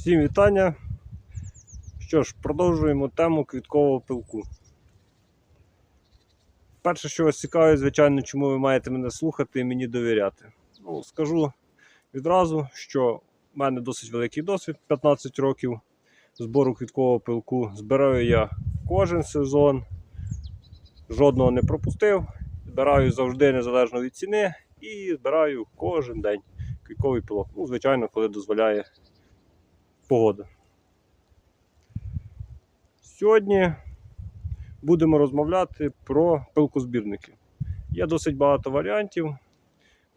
Всім вітання. Що ж, продовжуємо тему квіткового пилку. Перше, що вас цікавить, звичайно, чому ви маєте мене слухати і мені довіряти. Ну, скажу відразу, що в мене досить великий досвід 15 років збору квіткового пилку. Збираю я кожен сезон, жодного не пропустив. Збираю завжди незалежно від ціни і збираю кожен день квітковий пилок. Ну, звичайно, коли дозволяє погода. Сьогодні будемо розмовляти про пилкозбірники. Є досить багато варіантів.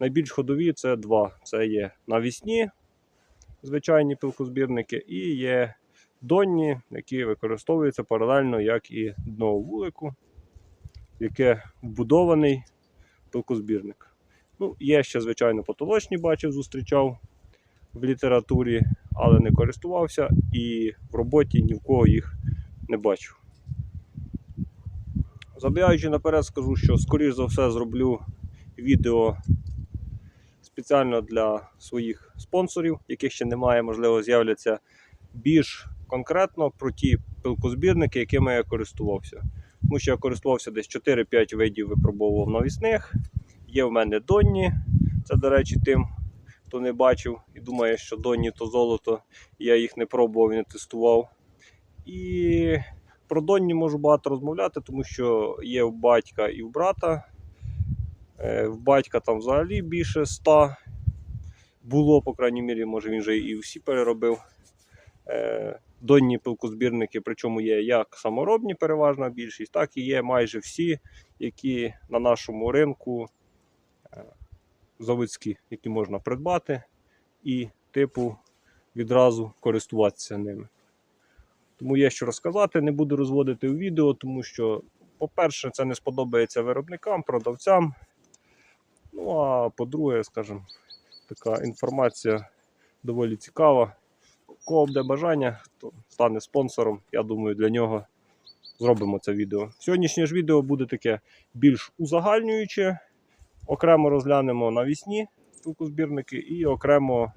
Найбільш ходові це два. Це є навісні звичайні пилкозбірники, і є донні, які використовуються паралельно, як і дно вулику, яке вбудований пилкозбірник. Ну, є ще, звичайно, потолочні бачив, зустрічав в літературі, але не користувався і в роботі ні в кого їх не бачив. Забігаючи наперед, скажу, що скоріш за все зроблю відео спеціально для своїх спонсорів, яких ще немає, можливо, з'являться більш конкретно про ті пилкозбірники, якими я користувався. Тому що я користувався десь 4-5 видів випробовував навісних. Є в мене донні, це, до речі, тим, хто не бачив думає, що донні то золото, я їх не пробував і не тестував. І про донні можу багато розмовляти, тому що є в батька і в брата. Е, В батька там взагалі більше ста було, по крайній мірі, може він вже і всі переробив. Е, Донні пилкозбірники, причому є як саморобні, переважна більшість, так і є майже всі, які на нашому ринку е, заводські, які можна придбати і типу відразу користуватися ними. Тому є що розказати, не буду розводити у відео, тому що, по-перше, це не сподобається виробникам, продавцям. Ну а по-друге, скажімо, така інформація доволі цікава. У Кого буде бажання, хто стане спонсором, я думаю, для нього зробимо це відео. Сьогоднішнє ж відео буде таке більш узагальнююче. Окремо розглянемо навісні пилкозбірники і окремо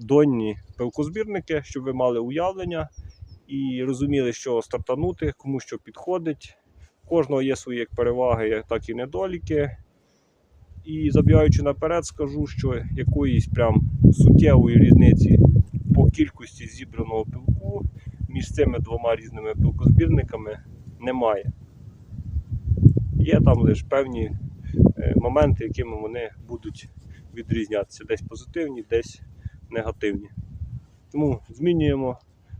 донні пилкозбірники, щоб ви мали уявлення і розуміли, що стартанути, кому що підходить. У кожного є свої як переваги, так і недоліки. І забігаючи наперед, скажу, що якоїсь прям суттєвої різниці по кількості зібраного пилку між цими двома різними пилкозбірниками немає. Є там лише певні е, моменти, якими вони будуть відрізнятися. Десь позитивні, десь негативні. Тому змінюємо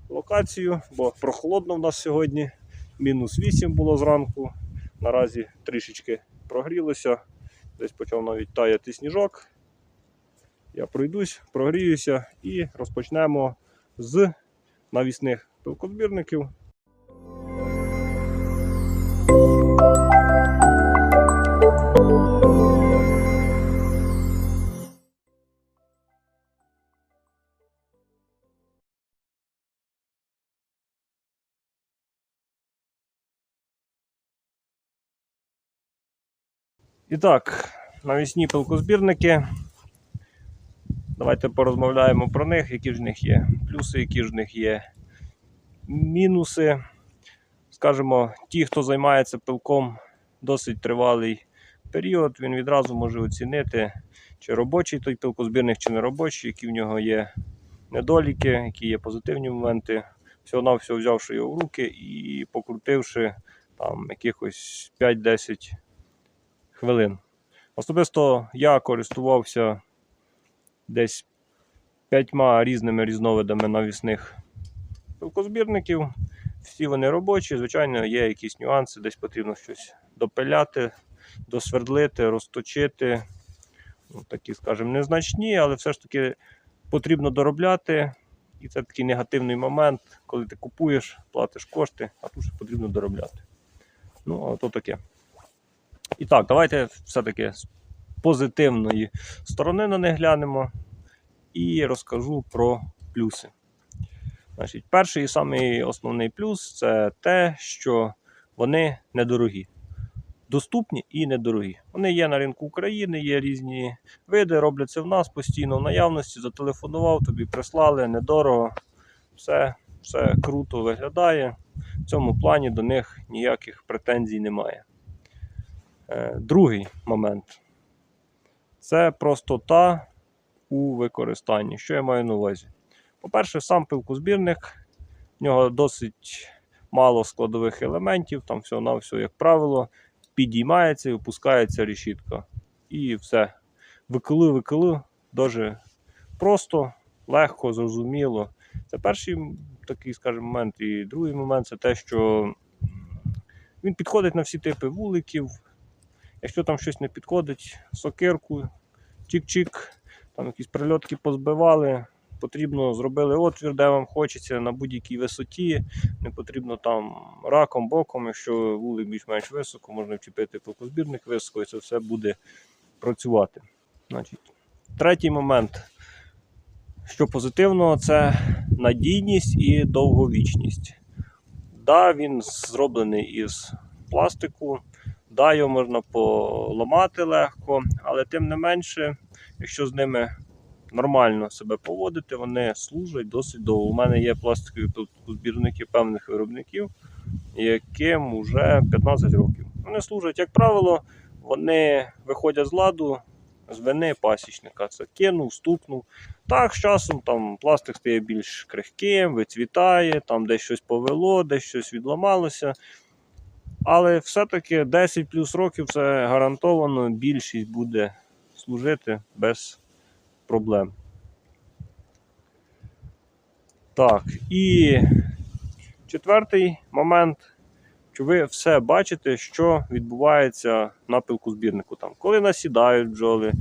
локацію, бо прохолодно в нас сьогодні. Мінус 8 було зранку. Наразі трішечки прогрілося. Десь почав навіть таяти сніжок. Я пройдусь, прогріюся і розпочнемо з навісних пилкозбірників. І так, навісні пилкозбірники. Давайте порозмовляємо про них, які ж в них є плюси, які ж в них є мінуси. Скажімо, ті, хто займається пилком досить тривалий період, він відразу може оцінити, чи робочий той пилкозбірник, чи не робочий, які в нього є недоліки, які є позитивні моменти. Всього-навсього взявши його в руки і покрутивши там якихось 5-10 хвилин. Особисто я користувався десь п'ятьма різними різновидами навісних пилкозбірників. Всі вони робочі, звичайно, є якісь нюанси, десь потрібно щось допиляти, досвердлити, розточити. Ну, такі, скажімо, незначні, але все ж таки потрібно доробляти. І це такий негативний момент, коли ти купуєш, платиш кошти, а тут ще потрібно доробляти. Ну, а то таке. І так, давайте все-таки з позитивної сторони на них глянемо і розкажу про плюси. Значить, Перший і самий основний плюс це те, що вони недорогі. Доступні і недорогі. Вони є на ринку України, є різні види, робляться в нас постійно в наявності. Зателефонував, тобі прислали недорого. все, все круто виглядає. В цьому плані до них ніяких претензій немає. Е, Другий момент це простота у використанні. Що я маю на увазі? По-перше, сам пилкозбірник, в нього досить мало складових елементів, там всього на все, як правило, підіймається і опускається решітка. І все. Викили, викили, дуже просто, легко, зрозуміло. Це перший такий, скажімо, момент. І другий момент це те, що він підходить на всі типи вуликів. Якщо там щось не підходить, сокирку, чик-чик, там якісь прильотки позбивали, потрібно зробили отвір, де вам хочеться на будь-якій висоті. Не потрібно там раком, боком, якщо вулик більш-менш високо, можна вчепити пилкозбірник високо, і це все буде працювати. Значить, третій момент, що позитивного, це надійність і довговічність. Да, він зроблений із пластику, да, його можна поламати легко, але тим не менше, якщо з ними нормально себе поводити, вони служать досить довго. У мене є пластикові збірники певних виробників, яким вже 15 років. Вони служать, як правило, вони виходять з ладу з вини пасічника. Це кинув, стукнув. Так, з часом там пластик стає більш крихким, вицвітає, там десь щось повело, десь щось відламалося. Але все-таки 10 плюс років це гарантовано більшість буде служити без проблем. Так, і четвертий момент, що ви все бачите, що відбувається на пилкозбірнику. Там, коли насідають бджоли,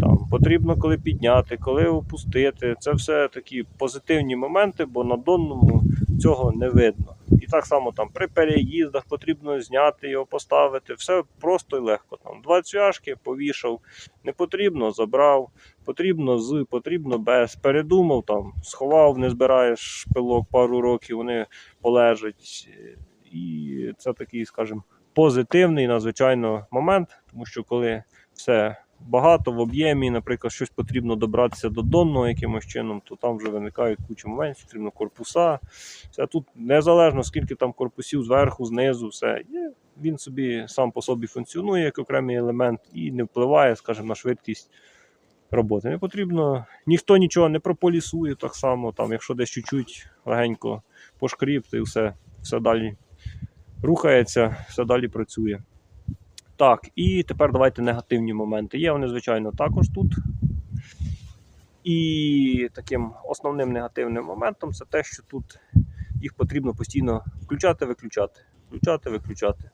там, потрібно коли підняти, коли опустити. Це все такі позитивні моменти, бо на донному цього не видно. Так само там при переїздах потрібно зняти його, поставити. Все просто і легко. Там Два цвяшки повішав, не потрібно, забрав, потрібно з, потрібно без. Передумав, там, сховав, не збираєш пилок пару років, вони полежать. І це такий, скажімо, позитивний надзвичайно момент, тому що коли все багато в об'ємі, наприклад, щось потрібно добратися до донного якимось чином, то там вже виникають куча моментів, потрібно корпуса. Все тут незалежно скільки там корпусів зверху, знизу, все є. Він собі сам по собі функціонує як окремий елемент і не впливає, скажімо, на швидкість роботи. Не потрібно, ніхто нічого не прополісує так само, там, якщо десь чуть-чуть легенько пошкріп, то і все, все далі рухається, все далі працює. Так, і тепер давайте негативні моменти. Є вони, звичайно, також тут. І таким основним негативним моментом це те, що тут їх потрібно постійно включати, виключати, включати, виключати.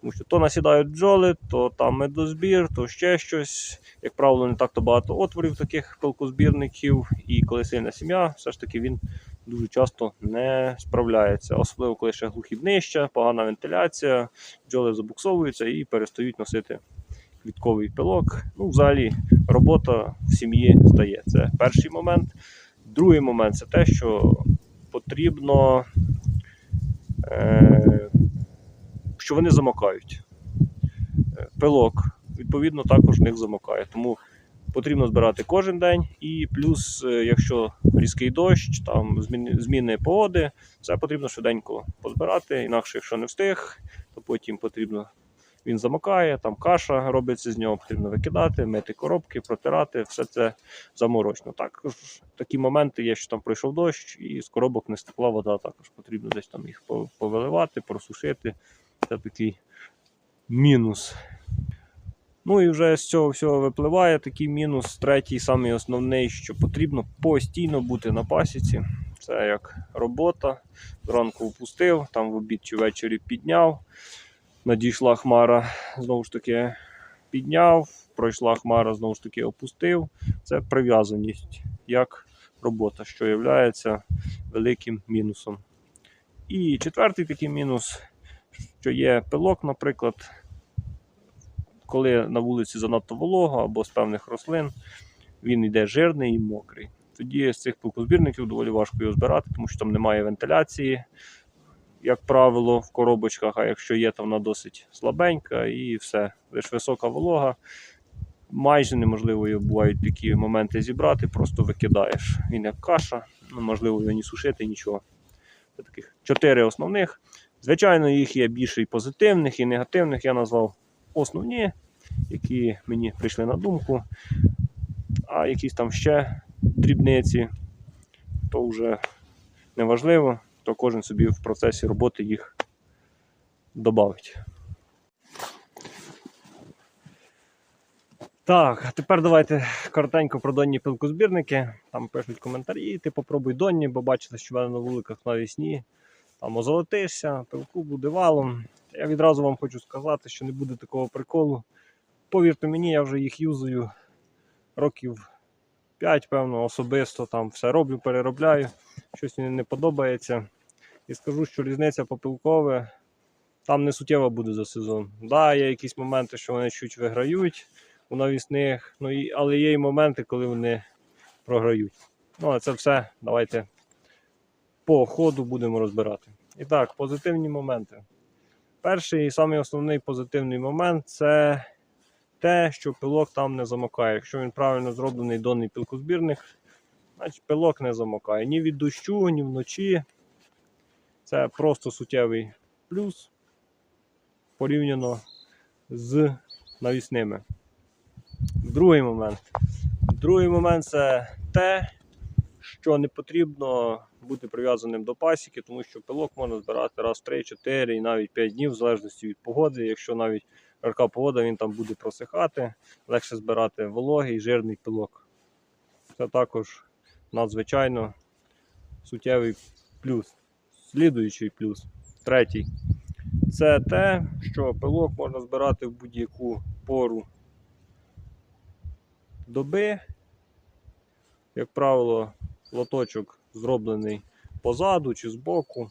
Тому що то насідають бджоли, то там медозбір, то ще щось. Як правило, не так-то багато отворів таких пилкозбірників. І коли сильна сім'я, все ж таки він дуже часто не справляється. Особливо, коли ще глухі днища, погана вентиляція, бджоли забуксовуються і перестають носити квітковий пилок. Ну, взагалі, робота в сім'ї стає. Це перший момент. Другий момент це те, що потрібно, е, що вони замокають. Е, Пилок, відповідно, також в них замокає. Тому потрібно збирати кожен день. І плюс, е, якщо різкий дощ, там зміни, зміни погоди, це потрібно швиденько позбирати. Інакше, якщо не встиг, то потім потрібно. Він замокає, там каша робиться з нього, потрібно викидати, мити коробки, протирати, все це заморочно. Також такі моменти є, що там пройшов дощ, і з коробок не стекла вода, також потрібно десь там їх повиливати, просушити. Це такий мінус. Ну і вже з цього всього випливає такий мінус, третій, самий основний, що потрібно постійно бути на пасіці. Це як робота. Зранку впустив, там в обід чи ввечері підняв. Надійшла хмара, знову ж таки підняв, пройшла хмара, знову ж таки опустив. Це прив'язаність як робота, що є великим мінусом. І четвертий такий мінус, що є пилок, наприклад, коли на вулиці занадто волого або з певних рослин, він йде жирний і мокрий. Тоді з цих пилкозбірників доволі важко його збирати, тому що там немає вентиляції, як правило, в коробочках, а якщо є, то вона досить слабенька і все. Лише висока волога. майже неможливо бувають такі моменти зібрати, просто викидаєш. Він як каша, ну, можливо, його ні сушити, нічого. Це таких чотири основних. Звичайно, їх є більше і позитивних, і негативних. Я назвав основні, які мені прийшли на думку. А якісь там ще дрібниці, то вже неважливо, то кожен собі в процесі роботи їх додавить. Так, тепер давайте коротенько про донні пилкозбірники. Там пишуть коментарі, ти попробуй донні, бо бачили, що в мене на вуликах навісні. Там озолотишся, пилку буде валом. Я відразу вам хочу сказати, що не буде такого приколу. Повірте мені, я вже їх юзаю років 5, певно, особисто там все роблю, переробляю. Щось мені не подобається. І скажу, що різниця попилкове там не суттєва буде за сезон. Так, да, є якісь моменти, що вони чуть виграють у навісних, ну, і, але є і моменти, коли вони програють. Ну, а це все. Давайте по ходу будемо розбирати. І так, позитивні моменти. Перший і самий основний позитивний момент це те, що пилок там не замокає. Якщо він правильно зроблений донний пилкозбірник, значить пилок не замокає ні від дощу, ні вночі. Це просто суттєвий плюс порівняно з навісними. Другий момент. Другий момент це те, що не потрібно бути прив'язаним до пасіки, тому що пилок можна збирати раз в 3, 4 і навіть 5 днів, в залежності від погоди. Якщо навіть жарка погода, він там буде просихати, легше збирати вологий, жирний пилок. Це також надзвичайно суттєвий плюс. Слідуючий плюс. Третій. Це те, що пилок можна збирати в будь-яку пору доби. Як правило, лоточок зроблений позаду чи збоку.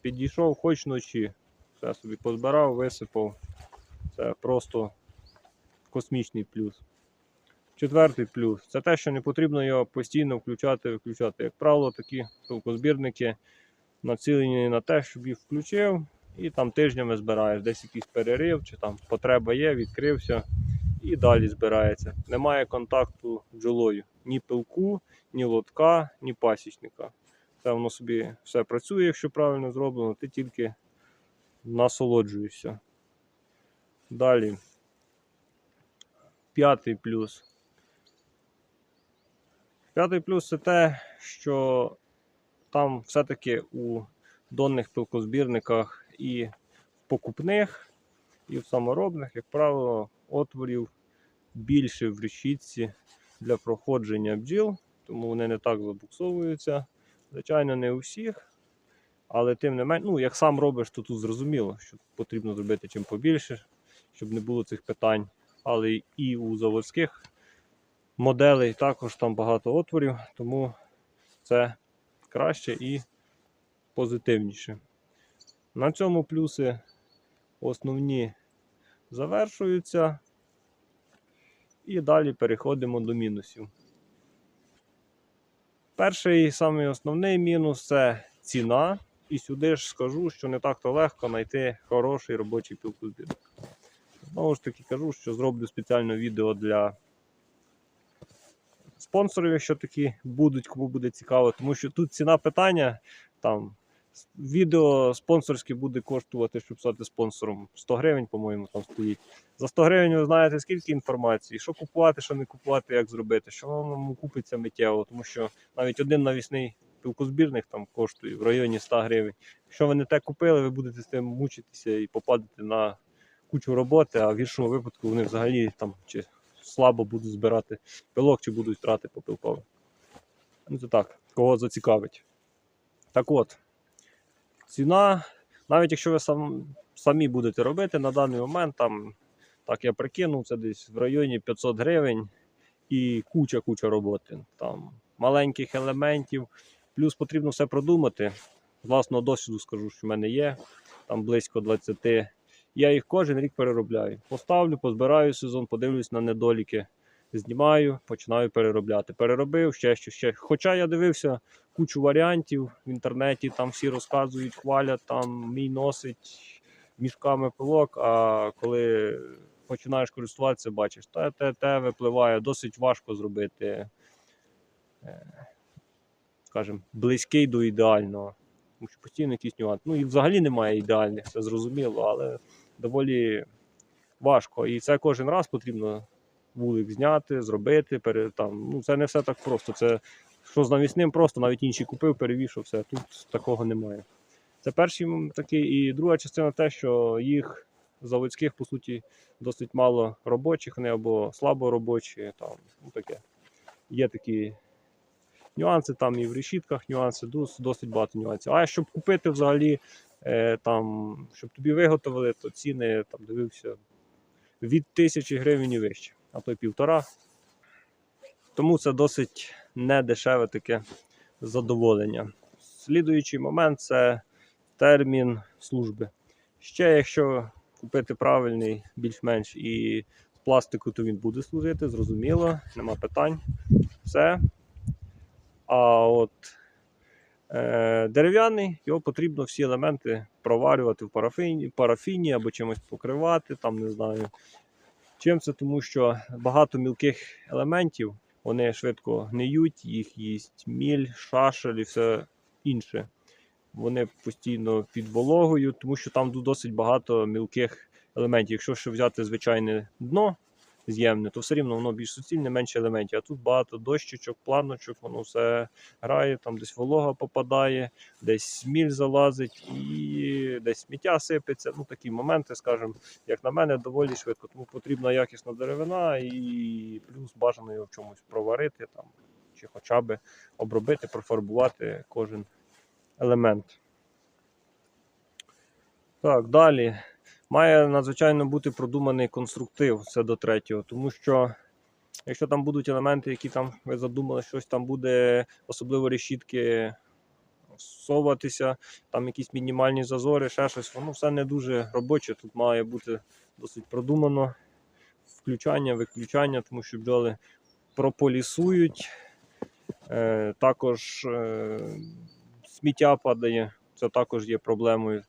Підійшов хоч вночі. Все собі позбирав, висипав. Це просто космічний плюс. Четвертий плюс це те, що не потрібно його постійно включати виключати. Як правило, такі пилкозбірники націлені на те, щоб їх включив, і там тижнями збираєш. Десь якийсь перерив, чи там потреба є, відкрився і далі збирається. Немає контакту з бджолою. Ні пилку, ні лотка, ні пасічника. Це воно собі все працює, якщо правильно зроблено, ти тільки насолоджуєшся. Далі. П'ятий плюс. П'ятий плюс це те, що там все-таки у донних пилкозбірниках і покупних, і в саморобних, як правило, отворів більше в решітці для проходження бджіл, тому вони не так забуксовуються. Звичайно, не у всіх. Але тим не менш, ну, як сам робиш, то тут зрозуміло, що потрібно зробити чим побільше, щоб не було цих питань. Але і у заводських моделей також там багато отворів, тому це краще і позитивніше. На цьому плюси основні завершуються. І далі переходимо до мінусів. Перший самий основний мінус це ціна. І сюди ж скажу, що не так-то легко знайти хороший робочий пілкозбірник. Знову ж таки кажу, що зроблю спеціальне відео для спонсорів, якщо такі будуть, кому буде цікаво, тому що тут ціна питання там. Відео спонсорське буде коштувати, щоб стати спонсором 100 гривень, по-моєму, там стоїть. За 100 гривень ви знаєте, скільки інформації, що купувати, що не купувати, як зробити, що вам купиться миттєво, тому що навіть один навісний пілкозбірник там коштує в районі 100 гривень. Якщо ви не те купили, ви будете з тим мучитися і попадете на кучу роботи, а в гіршому випадку вони взагалі там чи слабо будуть збирати пилок, чи будуть втрати по пилкові. Ну це так, кого зацікавить. Так от. Ціна, навіть якщо ви сам, самі будете робити на даний момент, там, так я прикинув, це десь в районі 500 гривень і куча-куча роботи. Там, маленьких елементів. Плюс потрібно все продумати. Власного досвіду скажу, що в мене є там близько 20. Я їх кожен рік переробляю. Поставлю, позбираю сезон, подивлюсь на недоліки, знімаю, починаю переробляти. Переробив ще що ще. Хоча я дивився кучу варіантів в інтернеті, там всі розказують, хвалять, там мій носить мішками пилок, а коли починаєш користуватися, бачиш, те, те, те випливає, досить важко зробити, е, скажімо, близький до ідеального. Тому що постійно якісь нюанси. Ну і взагалі немає ідеальних, це зрозуміло, але доволі важко. І це кожен раз потрібно вулик зняти, зробити. Пере, там, ну, це не все так просто. Це що з навісним просто, навіть інші купив, перевішав, все. Тут такого немає. Це перший такий. І друга частина те, що їх заводських, по суті, досить мало робочих, вони або слабо робочі, там, ну, таке. Є такі нюанси, там і в решітках нюанси, досить багато нюансів. А щоб купити взагалі, е, там, щоб тобі виготовили, то ціни там дивився від тисячі гривень і вище, а то й півтора. Тому це досить недешеве таке задоволення. Слідуючий момент це термін служби. Ще якщо купити правильний, більш-менш і пластику, то він буде служити, зрозуміло, нема питань. Все. А от е, дерев'яний, його потрібно всі елементи проварювати в парафіні, парафіні або чимось покривати, там не знаю. Чим це? Тому що багато мілких елементів вони швидко гниють, їх їсть міль, шашель і все інше. Вони постійно під вологою, тому що там досить багато мілких елементів. Якщо ще взяти звичайне дно з'ємне, то все рівно воно більш суцільне, менше елементів. А тут багато дощечок, планочок, воно все грає, там десь волога попадає, десь сміль залазить і десь сміття сипеться. Ну такі моменти, скажімо, як на мене, доволі швидко. Тому потрібна якісна деревина і плюс бажано його в чомусь проварити там, чи хоча б обробити, профарбувати кожен елемент. Так, далі. Має надзвичайно бути продуманий конструктив, це до третього, тому що якщо там будуть елементи, які там ви задумали, щось там буде, особливо решітки соватися, там якісь мінімальні зазори, ще щось, воно все не дуже робоче. Тут має бути досить продумано включання, виключання, тому що бджоли прополісують. Е, також е, сміття падає, це також є проблемою,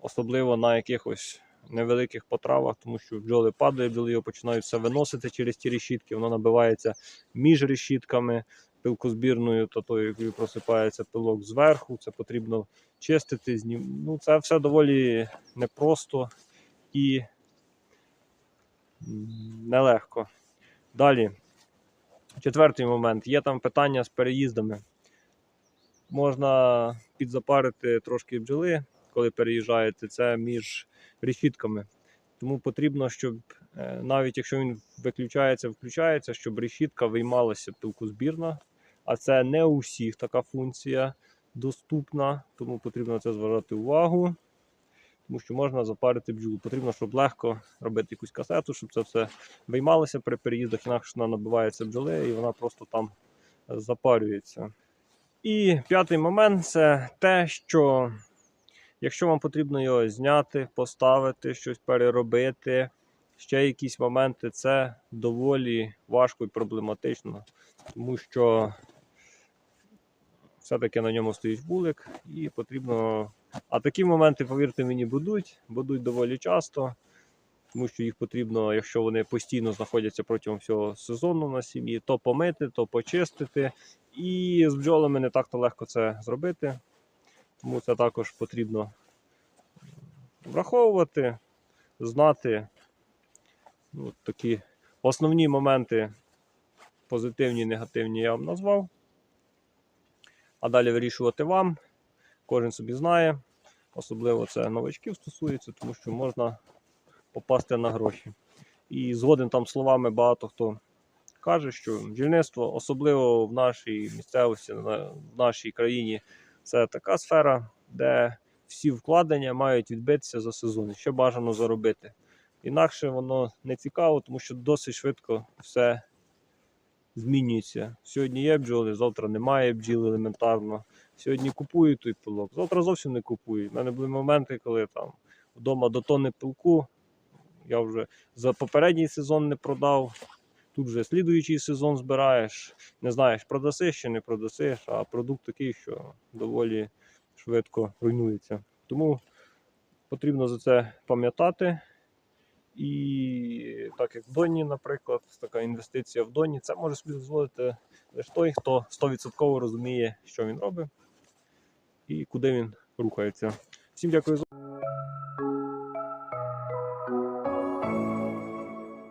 особливо на якихось невеликих потравах, тому що бджоли падають, бджоли його починають все виносити через ті решітки, воно набивається між решітками пилкозбірною, то той як просипається пилок зверху, це потрібно чистити. Знім... Ну, це все доволі непросто і нелегко. Далі. Четвертий момент. Є там питання з переїздами. Можна підзапарити трошки бджоли, коли переїжджаєте, це між решітками. Тому потрібно, щоб е, навіть якщо він виключається, включається, щоб решітка виймалася пилкозбірна. А це не у всіх така функція доступна, тому потрібно на це зважати увагу. Тому що можна запарити бджолу. Потрібно, щоб легко робити якусь касету, щоб це все виймалося при переїздах, інакше вона набивається бджоли і вона просто там запарюється. І п'ятий момент це те, що якщо вам потрібно його зняти, поставити, щось переробити, ще якісь моменти, це доволі важко і проблематично, тому що все-таки на ньому стоїть вулик і потрібно. А такі моменти, повірте мені, будуть, будуть доволі часто, тому що їх потрібно, якщо вони постійно знаходяться протягом всього сезону на сім'ї, то помити, то почистити. І з бджолами не так-то легко це зробити. Тому це також потрібно враховувати, знати ну, такі основні моменти, позитивні, негативні, я вам назвав. А далі вирішувати вам. Кожен собі знає. Особливо це новачків стосується, тому що можна попасти на гроші. І згоден там словами багато хто каже, що бджільництво, особливо в нашій місцевості, в нашій країні, це така сфера, де всі вкладення мають відбитися за сезон, ще бажано заробити. Інакше воно не цікаво, тому що досить швидко все змінюється. Сьогодні є бджоли, завтра немає бджіл елементарно. Сьогодні купують той пилок, завтра зовсім не купують. У мене були моменти, коли там вдома до тонни пилку. Я вже за попередній сезон не продав. Тут вже слідуючий сезон збираєш. Не знаєш, продасиш чи не продасиш, а продукт такий, що доволі швидко руйнується. Тому потрібно за це пам'ятати І так як в Доні, наприклад, така інвестиція в Доні, це може собі дозволити лише той, хто 100% розуміє, що він робить і куди він рухається. Всім дякую за.